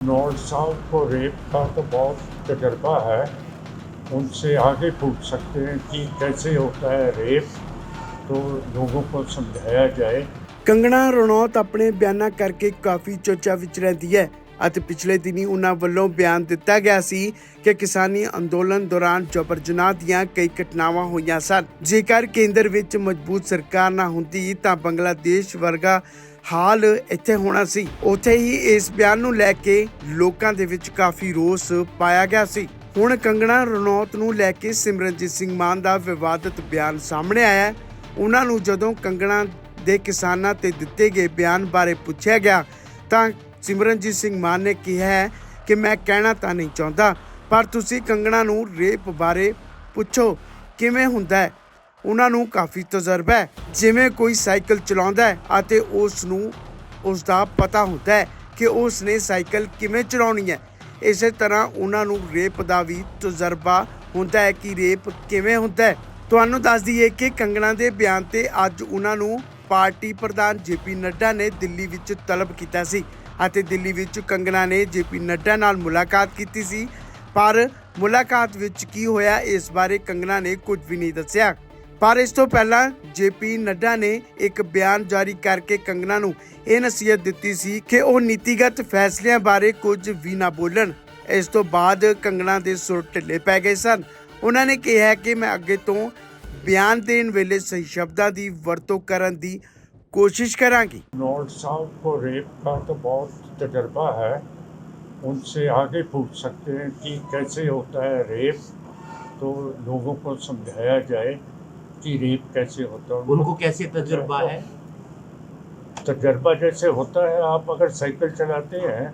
North south को rape का तो बहुत तजर्बा है उनसे आगे पूछ सकते हैं कि कैसे होता है रेप तो लोगों को समझाया जाए कंगना रनौत अपने बयाना करके काफ़ी चर्चा विच रहती है ਅਤੇ ਪਿਛਲੇ ਦਿਨੀ ਉਹਨਾਂ ਵੱਲੋਂ ਬਿਆਨ ਦਿੱਤਾ ਗਿਆ ਸੀ ਕਿ ਕਿਸਾਨੀ ਅੰਦੋਲਨ ਦੌਰਾਨ ਜਬਰ ਜਨਾਹ ਦੀਆਂ ਕਈ ਘਟਨਾਵਾਂ ਹੋਈਆਂ ਸਨ। ਜੇਕਰ ਕੇਂਦਰ ਵਿੱਚ ਮਜ਼ਬੂਤ ਸਰਕਾਰ ਨਾ ਹੁੰਦੀ ਤਾਂ ਬੰਗਲਾਦੇਸ਼ ਵਰਗਾ ਹਾਲ ਇੱਥੇ ਹੋਣਾ ਸੀ। ਉੱਥੇ ਹੀ ਇਸ ਬਿਆਨ ਨੂੰ ਲੈ ਕੇ ਲੋਕਾਂ ਦੇ ਵਿੱਚ ਕਾਫੀ ਰੋਸ ਪਾਇਆ ਗਿਆ ਸੀ। ਹੁਣ ਕੰਗਣਾ ਰਣੌਤ ਨੂੰ ਲੈ ਕੇ ਸਿਮਰਨਜੀਤ ਸਿੰਘ ਮਾਨ ਦਾ ਵਿਵਾਦਤ ਬਿਆਨ ਸਾਹਮਣੇ ਆਇਆ ਉਹਨਾਂ ਨੂੰ ਜਦੋਂ ਕੰਗਣਾ ਦੇ ਕਿਸਾਨਾਂ ਤੇ ਦਿੱਤੇ ਗਏ ਬਿਆਨ ਬਾਰੇ ਪੁੱਛਿਆ ਗਿਆ ਤਾਂ ਸਿਮਰਨਜੀਤ ਸਿੰਘ ਮਾਨ ਨੇ ਕਿਹਾ ਹੈ ਕਿ ਮੈਂ ਕਹਿਣਾ ਤਾਂ ਨਹੀਂ ਚਾਹੁੰਦਾ, ਪਰ ਤੁਸੀਂ ਕੰਗਣਾ ਨੂੰ ਰੇਪ ਬਾਰੇ ਪੁੱਛੋ, ਕਿਵੇਂ ਹੁੰਦਾ ਹੈ? ਉਹਨਾਂ ਨੂੰ ਕਾਫੀ ਤਜਰਬਾ ਹੈ, ਜਿਵੇਂ ਕੋਈ ਸਾਈਕਲ ਚਲਾਉਂਦਾ ਹੈ ਅਤੇ ਉਸ ਨੂੰ ਉਸ ਦਾ ਪਤਾ ਹੁੰਦਾ ਹੈ ਕਿ ਉਸ ਨੇ ਸਾਈਕਲ ਕਿਵੇਂ ਚਲਾਉਣੀ ਹੈ। ਇਸੇ ਤਰ੍ਹਾਂ ਉਹਨਾਂ ਨੂੰ ਰੇਪ ਦਾ ਵੀ ਤਜਰਬਾ ਹੁੰਦਾ ਹੈ ਕਿ ਰੇਪ ਕਿਵੇਂ ਹੁੰਦਾ ਹੈ। ਤੁਹਾਨੂੰ ਦੱਸ ਦਈਏ ਕਿ ਕੰਗਣਾ ਦੇ ਬਿਆਨ ਤੇ ਅੱਜ ਉਹਨਾਂ ਨੂੰ ਪਾਰਟੀ ਪ੍ਰਧਾਨ ਜੇਪੀ ਨੱਡਾ ਨੇ ਦਿੱਲੀ ਵਿੱਚ ਤਲਬ ਕੀਤਾ ਸੀ। ਅਤੇ ਦਿੱਲੀ ਵਿੱਚ ਕੰਗਣਾ ਨੇ ਜੇਪੀ ਨੱਡਾ ਨਾਲ ਮੁਲਾਕਾਤ ਕੀਤੀ ਸੀ। ਪਰ ਮੁਲਾਕਾਤ ਵਿੱਚ ਕੀ ਹੋਇਆ, ਇਸ ਬਾਰੇ ਕੰਗਣਾ ਨੇ ਕੁਝ ਵੀ ਨਹੀਂ ਦੱਸਿਆ। ਪਰ ਇਸ ਤੋਂ ਪਹਿਲਾਂ ਜੇਪੀ ਨੱਡਾ ਨੇ ਇੱਕ ਬਿਆਨ ਜਾਰੀ ਕਰਕੇ ਕੰਗਣਾ ਨੂੰ ਇਹ ਨਸੀਹਤ ਦਿੱਤੀ ਸੀ ਕਿ ਉਹ ਨੀਤੀਗਤ ਫੈਸਲਿਆਂ ਬਾਰੇ ਕੁਝ ਵੀ ਨਾ ਬੋਲਣ। ਇਸ ਤੋਂ ਬਾਅਦ ਕੰਗਨਾ ਦੇ ਸੁਰ ਢਿੱਲੇ ਪੈ ਗਏ ਸਨ। ਉਹਨਾਂ ਨੇ ਕਿਹਾ ਕਿ ਮੈਂ ਅੱਗੇ ਤੋਂ ਬਿਆਨ ਦੇਣ ਵੇਲੇ ਸਹੀ ਸ਼ਬਦਾਂ ਦੀ ਵਰਤੋਂ ਕਰਨ ਦੀ ਕੋਸ਼ਿਸ਼ ਕਰਾਂਗੀ नॉर्थ साउथ को रेप का तो बहुत तजर्बा है उनसे आगे पूछ सकते हैं कि कैसे होता है रेप तो लोगों को समझाया जाए कि रेप कैसे होता है उनको कैसे तजुर्बा है तजर्बा जैसे होता है आप अगर साइकिल चलाते हैं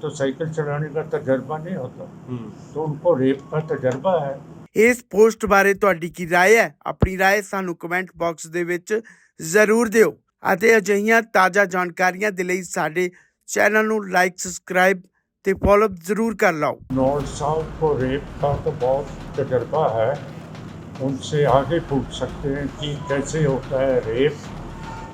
तो साइकिल चलाने का तजर्बा नहीं होता हम्म, तो उनको रेप का तजर्बा है ਇਸ ਪੋਸਟ ਬਾਰੇ ਤੁਹਾਡੀ ਕੀ رائے ਹੈ ਆਪਣੀ رائے ਸਾਨੂੰ ਕਮੈਂਟ ਬਾਕਸ ਦੇ ਵਿੱਚ ਜ਼ਰੂਰ ਦਿਓ ਅਤੇ ਅਜਿਹੀਆਂ ਤਾਜ਼ਾ ਜਾਣਕਾਰੀਆਂ ਦੇ ਲਈ ਸਾਡੇ ਚੈਨਲ ਨੂੰ ਲਾਈਕ ਸਬਸਕ੍ਰਾਈਬ ਤੇ ਫੋਲੋ ਜ਼ਰੂਰ ਕਰ ਲਓ नॉर्थ साउथ को रेप का तो बहुत तजर्बा है उनसे आगे पूछ सकते हैं कि कैसे होता है रेप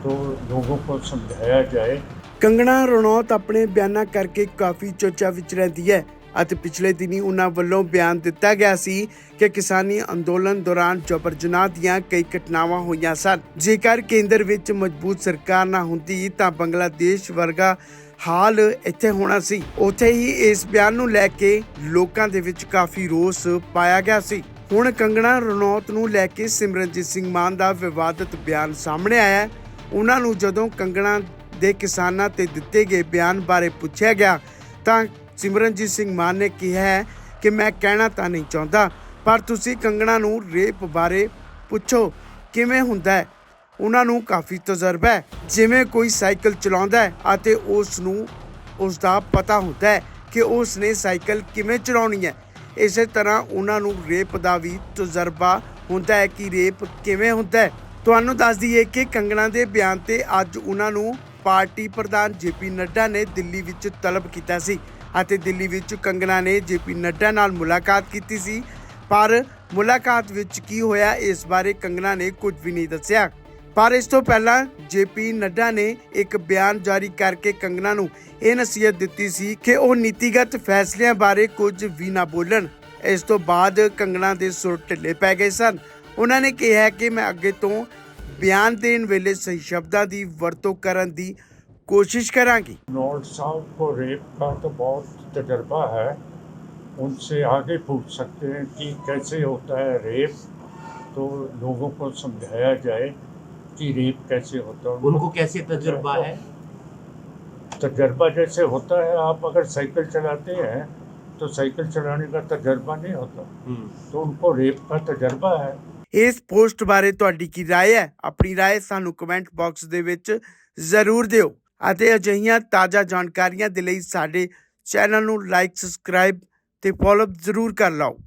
तो लोगों को समझाया जाए ਕੰਗਣਾ ਰਣੌਤ ਆਪਣੇ ਬਿਆਨਾਂ ਕਰਕੇ ਕਾਫੀ ਚਰਚਾ ਵਿੱਚ ਰਹਿੰਦੀ ਹੈ ਅਤੇ ਪਿਛਲੇ ਦਿਨੀ ਉਹਨਾਂ ਵੱਲੋਂ ਬਿਆਨ ਦਿੱਤਾ ਗਿਆ ਸੀ ਕਿ ਕਿਸਾਨੀ ਅੰਦੋਲਨ ਦੌਰਾਨ ਜਬਰ ਜਨਾਹ ਦੀਆਂ ਕਈ ਘਟਨਾਵਾਂ ਹੋਈਆਂ ਸਨ। ਜੇਕਰ ਕੇਂਦਰ ਵਿੱਚ ਮਜ਼ਬੂਤ ਸਰਕਾਰ ਨਾ ਹੁੰਦੀ ਤਾਂ ਬੰਗਲਾਦੇਸ਼ ਵਰਗਾ ਹਾਲ ਇੱਥੇ ਹੋਣਾ ਸੀ। ਉੱਥੇ ਹੀ ਇਸ ਬਿਆਨ ਨੂੰ ਲੈ ਕੇ ਲੋਕਾਂ ਦੇ ਵਿੱਚ ਕਾਫੀ ਰੋਸ ਪਾਇਆ ਗਿਆ ਸੀ। ਹੁਣ ਕੰਗਣਾ ਰਣੌਤ ਨੂੰ ਲੈ ਕੇ ਸਿਮਰਨਜੀਤ ਸਿੰਘ ਮਾਨ ਦਾ ਵਿਵਾਦਤ ਬਿਆਨ ਸਾਹਮਣੇ ਆਇਆ ਉਹਨਾਂ ਨੂੰ ਜਦੋਂ ਕੰਗਣਾ ਦੇ ਕਿਸਾਨਾਂ ਤੇ ਦਿੱਤੇ ਗਏ ਬਿਆਨ ਬਾਰੇ ਪੁੱਛਿਆ ਗਿਆ ਤਾਂ ਸਿਮਰਨਜੀਤ ਸਿੰਘ ਮਾਨ ਨੇ ਕਿਹਾ ਹੈ ਕਿ ਮੈਂ ਕਹਿਣਾ ਤਾਂ ਨਹੀਂ ਚਾਹੁੰਦਾ, ਪਰ ਤੁਸੀਂ ਕੰਗਣਾ ਨੂੰ ਰੇਪ ਬਾਰੇ ਪੁੱਛੋ, ਕਿਵੇਂ ਹੁੰਦਾ ਹੈ? ਉਹਨਾਂ ਨੂੰ ਕਾਫੀ ਤਜਰਬਾ ਹੈ, ਜਿਵੇਂ ਕੋਈ ਸਾਈਕਲ ਚਲਾਉਂਦਾ ਹੈ ਅਤੇ ਉਸ ਨੂੰ ਉਸ ਦਾ ਪਤਾ ਹੁੰਦਾ ਹੈ ਕਿ ਉਸ ਨੇ ਸਾਈਕਲ ਕਿਵੇਂ ਚਲਾਉਣੀ ਹੈ। ਇਸੇ ਤਰ੍ਹਾਂ ਉਹਨਾਂ ਨੂੰ ਰੇਪ ਦਾ ਵੀ ਤਜਰਬਾ ਹੁੰਦਾ ਹੈ ਕਿ ਰੇਪ ਕਿਵੇਂ ਹੁੰਦਾ ਹੈ। ਤੁਹਾਨੂੰ ਦੱਸ ਦਈਏ ਕਿ ਕੰਗਣਾ ਦੇ ਬਿਆਨ ਤੇ ਅੱਜ ਉਹਨਾਂ ਨੂੰ ਪਾਰਟੀ ਪ੍ਰਧਾਨ ਜੇਪੀ ਨੱਡਾ ਨੇ ਦਿੱਲੀ ਵਿੱਚ ਤਲਬ ਕੀਤਾ ਸੀ। ਅਤੇ ਦਿੱਲੀ ਵਿੱਚ ਕੰਗਣਾ ਨੇ ਜੇਪੀ ਨੱਡਾ ਨਾਲ ਮੁਲਾਕਾਤ ਕੀਤੀ ਸੀ। ਪਰ ਮੁਲਾਕਾਤ ਵਿੱਚ ਕੀ ਹੋਇਆ, ਇਸ ਬਾਰੇ ਕੰਗਣਾ ਨੇ ਕੁਝ ਵੀ ਨਹੀਂ ਦੱਸਿਆ। ਪਰ ਇਸ ਤੋਂ ਪਹਿਲਾਂ ਜੇਪੀ ਨੱਡਾ ਨੇ ਇੱਕ ਬਿਆਨ ਜਾਰੀ ਕਰਕੇ ਕੰਗਨਾ ਨੂੰ ਇਹ ਨਸੀਹਤ ਦਿੱਤੀ ਸੀ ਕਿ ਉਹ ਨੀਤੀਗਤ ਫੈਸਲਿਆਂ ਬਾਰੇ ਕੁਝ ਵੀ ਨਾ ਬੋਲਣ। ਇਸ ਤੋਂ ਬਾਅਦ ਕੰਗਨਾ ਦੇ ਸੁਰ ਢਿੱਲੇ ਪੈ ਗਏ ਸਨ। ਉਹਨਾਂ ਨੇ ਕਿਹਾ ਕਿ ਮੈਂ ਅੱਗੇ ਤੋਂ ਬਿਆਨ ਦੇਣ ਵੇਲੇ ਸਹੀ ਸ਼ਬਦਾਂ ਦੀ ਵਰਤੋਂ ਕਰਨ ਦੀ ਕੋਸ਼ਿਸ਼ ਕਰਾਂਗੀ नॉर्थ साउथ को रेप का तो बहुत तजर्बा है उनसे आगे पूछ सकते हैं कि कैसे होता है रेप तो लोगों को समझाया जाए कि रेप कैसे होता है उनको कैसे तजुर्बा है तजर्बा जैसे होता है आप अगर साइकिल चलाते हैं तो साइकिल चलाने का तजर्बा नहीं होता हम्म, तो उनको रेप का तजर्बा है ਇਸ ਪੋਸਟ ਬਾਰੇ ਤੁਹਾਡੀ ਕੀ رائے ਹੈ ਆਪਣੀ رائے ਸਾਨੂੰ ਕਮੈਂਟ ਬਾਕਸ ਦੇ ਵਿੱਚ ਜ਼ਰੂਰ ਦਿਓ ਅਤੇ ਅਜਿਹੀਆਂ ਤਾਜ਼ਾ ਜਾਣਕਾਰੀਆਂ ਦੇ ਲਈ ਸਾਡੇ ਚੈਨਲ ਨੂੰ ਲਾਈਕ ਸਬਸਕ੍ਰਾਈਬ ਅਤੇ ਫੋਲੋ ਜ਼ਰੂਰ ਕਰ ਲਓ।